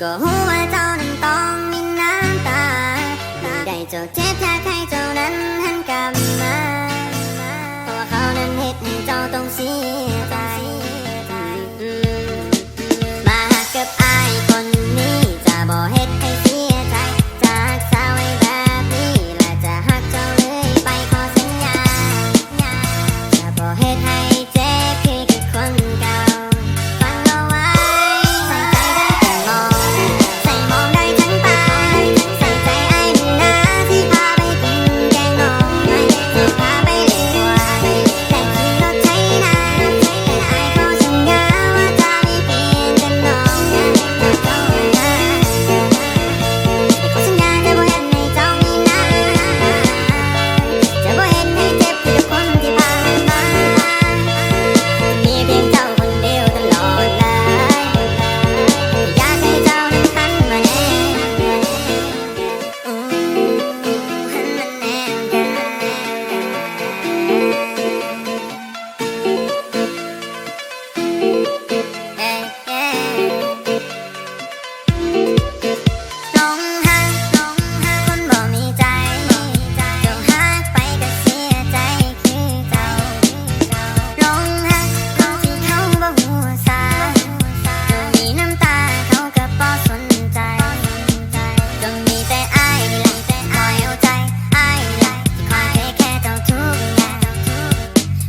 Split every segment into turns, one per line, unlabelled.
ก็หัวเจ้านั้นต้องมีน้ำตาได้เจ้าเจ็บแท้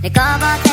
Niqab